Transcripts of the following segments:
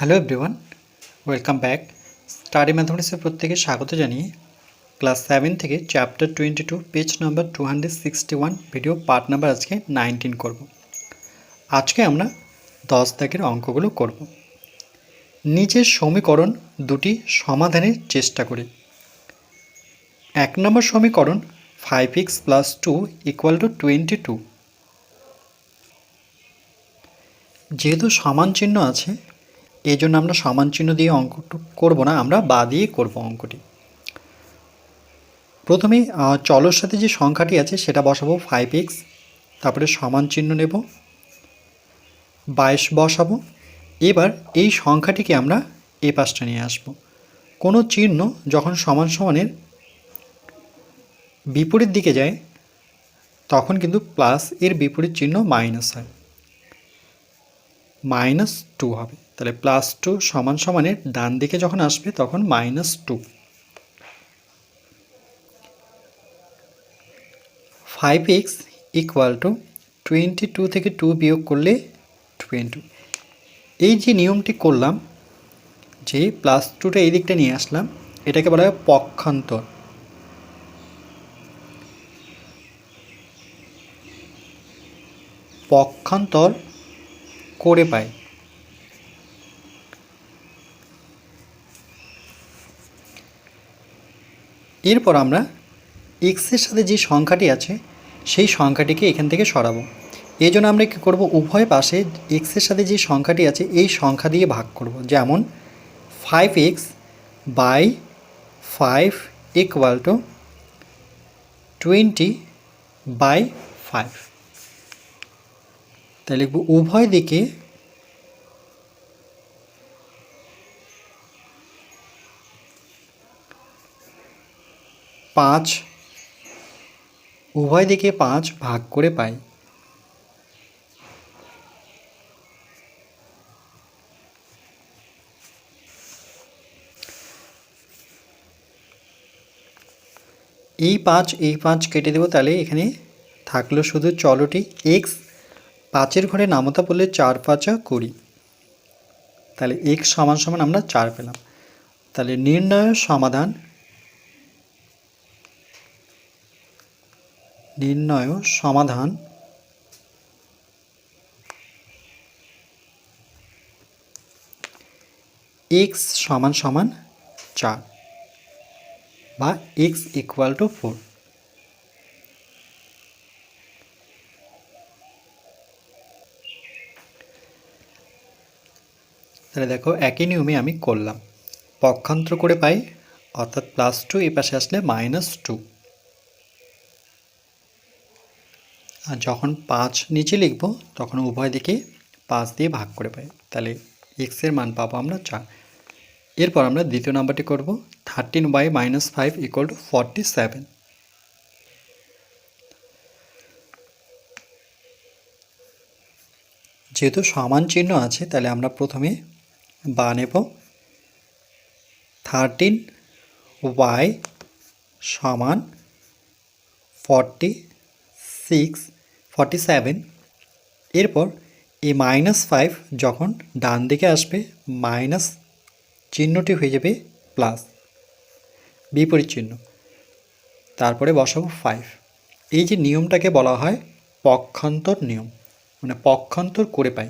Hello everyone welcome back study ম্যাথমেটিক্সের প্রত্যেকে স্বাগত জানিয়ে ক্লাস সেভেন থেকে chapter twenty two page number two hundred sixty one video part number আজকে nineteen করব। আজকে আমরা দশ দাগের অঙ্কগুলো করব। নিচের সমীকরণ দুটি সমাধানের চেষ্টা করি। এক নম্বর সমীকরণ five X plus two equal to twenty two যেহেতু সমান চিহ্ন আছে এই জন্য আমরা সমান চিহ্ন দিয়ে অঙ্কটা করব না, আমরা বা দিয়ে করব অঙ্কটি। প্রথমে চলোর সাথে যে সংখ্যাটি আছে সেটা বসাবো ফাইভ এক্স তারপরে সমান চিহ্ন নেব, বাইশ বসাবো। এবার এই সংখ্যাটিকে আমরা এ পাশটা নিয়ে আসব। কোনো চিহ্ন যখন সমান সমানের বিপরীত দিকে যায়, তখন কিন্তু প্লাস এর বিপরীত চিহ্ন মাইনাস হয়। মাইনাস টু হবে। তাহলে প্লাস টু সমান সমানের ডান দিকে যখন আসবে তখন minus two five X equal to twenty two থেকে টু বিয়োগ করলে টোয়েন্টি এই যে নিয়মটি করলাম, যে প্লাস টুটা এই দিকটা নিয়ে আসলাম, এটাকে বলা হয় পক্ষান্তর। পক্ষান্তর করে পাই। এরপর আমরা এক্সের সাথে যে সংখ্যাটি আছে, সেই সংখ্যাটিকে এখান থেকে সরাবো। এই জন্য আমরা কী করব? উভয় পাশে এক্সের সাথে যে সংখ্যাটি আছে, এই সংখ্যা দিয়ে ভাগ করব। যেমন five X by five equal to twenty by five তাহলে লিখব, উভয় দিকে পাঁচ। উভয় দিকে পাঁচ ভাগ করে পাই। এই পাঁচ এই পাঁচ কেটে দেবো তাহলে এখানে থাকল শুধু চলটি এক্স পাঁচের ঘরে নামতা পড়লে চার পাঁচা কুড়ি। তাহলে এক্স সমান সমান আমরা চার পেলাম। তাহলে নির্ণয় সমাধান নির্ণয়, সমাধান। এক্স সমান সমান চার বা এক্স ইকুয়াল টু ফোর তাহলে দেখো, একই নিয়মে আমি করলাম। পক্ষান্তর করে পাই, অর্থাৎ প্লাস টু এই পাশে আসলে মাইনাস টু আর যখন পাঁচ নিচে লিখব, তখন উভয় দিকে পাঁচ দিয়ে ভাগ করে পাই। তাহলে এক্সের মান পাবো আমরা চার। এরপর আমরা দ্বিতীয় নাম্বারটি করব thirteen by minus five equal to forty seven যেহেতু সমান চিহ্ন আছে, তাহলে আমরা প্রথমে বা নেব থার্টিন ওয়াই সমান ফর্টি সিক্স ফর্টি সেভেন এরপর এই মাইনাস ফাইভ যখন ডান দিকে আসবে মাইনাস চিহ্নটি হয়ে যাবে প্লাস বিপরীত চিহ্ন। তারপরে বসাবো ফাইভ এই যে নিয়মটাকে বলা হয় পক্ষান্তর নিয়ম মানে পক্ষান্তর করে পাই।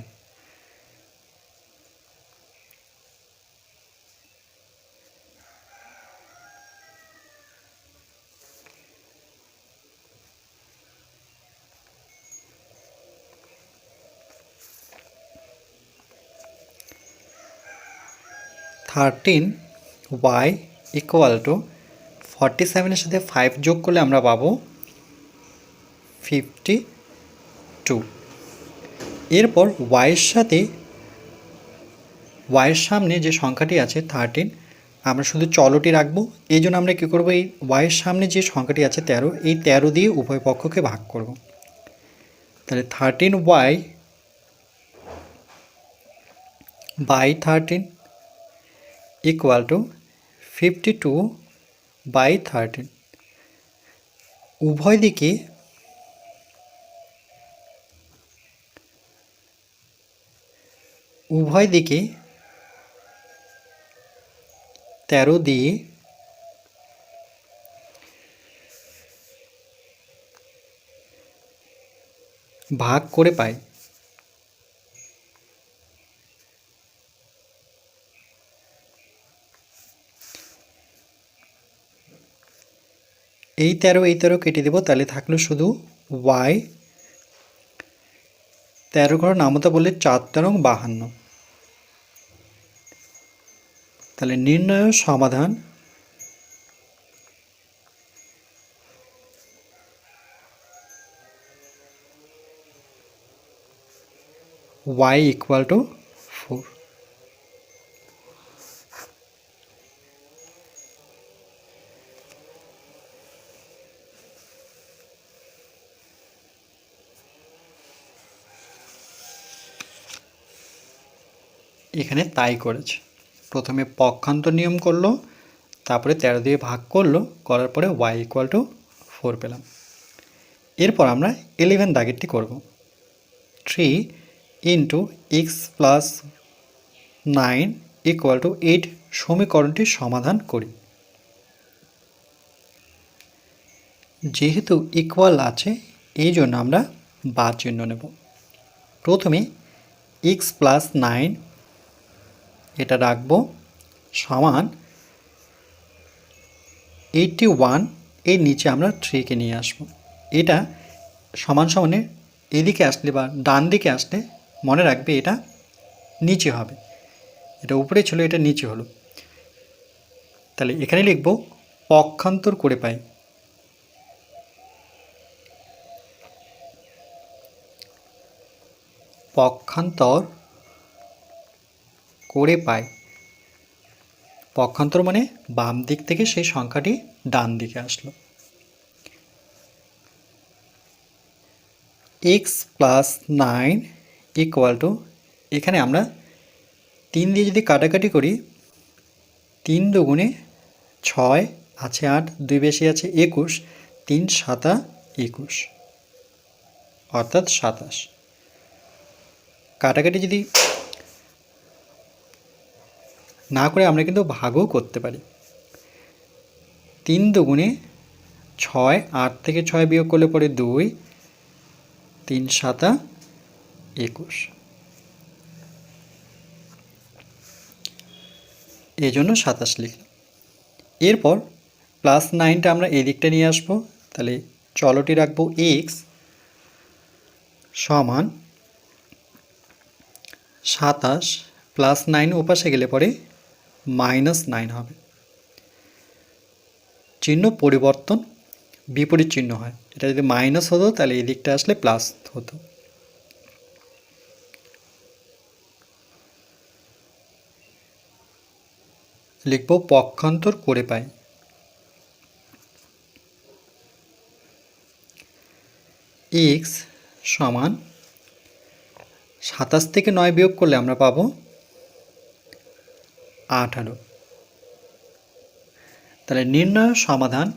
Thirteen Y equal to forty সেভেনের সাথে ফাইভ যোগ করলে আমরা পাবো ফিফটি টু এরপর ওয়াইয়ের সাথে ওয়াইয়ের সামনে যে সংখ্যাটি আছে থার্টিন আমরা শুধু চলটি রাখব। এই জন্য আমরা কী করব? এই ওয়াইয়ের সামনে যে সংখ্যাটি আছে তেরো, এই তেরো দিয়ে উভয় পক্ষকে ভাগ করব। তাহলে thirteen Y by thirteen to fifty two by thirteen উভয় দিকে উভয় দিকে তেরো দিয়ে ভাগ করে পাই। এই তেরো এই তেরো কেটে দেবো, তাহলে থাকল শুধু ওয়াই তেরো ঘর নামতা বললে চার তেরো বাহান্ন। তাহলে নির্ণয় সমাধান। y equal to এখানে তাই করেছে। প্রথমে পক্ষান্তর নিয়ম করল, তারপরে তেরো দিয়ে ভাগ করল, করার পরে ওয়াই ইকুয়াল টু ফোর পেলাম। এরপর আমরা ইলেভেন দাগেরটি করব। Three into X plus nine equal to eight সমীকরণটির সমাধান করি। যেহেতু ইকুয়াল আছে, এই জন্য আমরা বা চিহ্ন নেব। প্রথমে এক্স প্লাস নাইন এটা রাখব সমান এইটটি ওয়ানের নিচে আমরা থ্রিকে নিয়ে আসব। এটা সমান সমানে এদিকে আসলে বা ডান দিকে আসলে মনে রাখবে এটা নিচে হবে। এটা উপরে ছিল, এটা নিচে হলো। তাহলে এখানে লিখব পক্ষান্তর করে পাই। পক্ষান্তর করে পাই পক্ষান্তর মানে বাম দিক থেকে সেই সংখ্যাটি ডান দিকে আসলো। X plus nine equal to এখানে আমরা তিন দিয়ে যদি কাটাকাটি করি, তিন দুগুণে ছয় আছে আট, দুই বেশি আছে একুশ, তিন সাতা একুশ, অর্থাৎ সাতাশ। কাটাকাটি যদি না করে আমরা কিন্তু ভাগও করতে পারি। তিন দুগুণে ছয়, আট থেকে ছয় বিয়োগ করলে পরে দুই, তিন সাতা একুশ। এই জন্য সাতাশ লিখলাম এরপর প্লাস নাইনটা আমরা এই দিকটা নিয়ে আসব। তাহলে চলটি রাখব এক্স সমান সাতাশ প্লাস নাইন ওপাশে গেলে পরে মাইনাস নাইন হবে। চিহ্ন পরিবর্তন বিপরীত চিহ্ন হয়। এটা যদি মাইনাস হতো, তাহলে এই দিকটা আসলে প্লাস হতো। লিখব পক্ষান্তর করে পাই। এক্স সমান সাতাশ থেকে নয় বিয়োগ করলে আমরা পাবো আঠারো। তাহলে নির্ণয় সমাধান।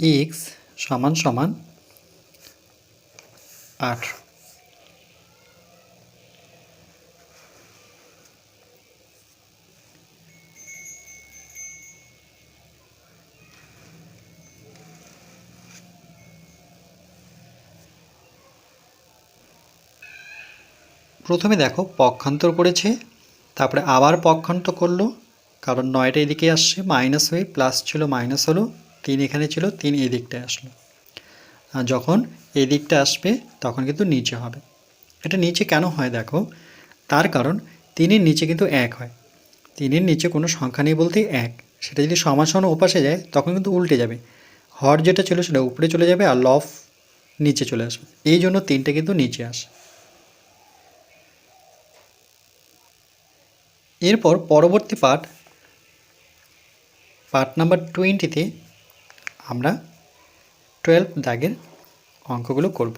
এক্স সমান সমান আট প্রথমে দেখো পক্ষান্তর করেছে তারপরে আবার পক্ষান্তর করল, কারণ নয়টা এদিকে আসছে মাইনাস হয়ে প্লাস ছিল মাইনাস হলো, তিন এখানে ছিল, তিন এই দিকটায় আসলো। আর যখন এই দিকটা আসবে, তখন কিন্তু নিচে হবে। এটা নিচে কেন হয় দেখো, তার কারণ তিনের নিচে কিন্তু এক হয়। তিনের নিচে কোনো সংখ্যা নেই বলতে এক। সেটা যদি সমাসন ওপাশে যায়, তখন কিন্তু উল্টে যাবে। হর যেটা ছিল সেটা উপরে চলে যাবে আর লফ নিচে চলে আসবে। এই জন্য তিনটে কিন্তু নিচে আসে। এরপর পরবর্তী পার্ট পার্ট নাম্বার টোয়েন্টিতে আমরা টুয়েলভ দাগের অঙ্কগুলো করব।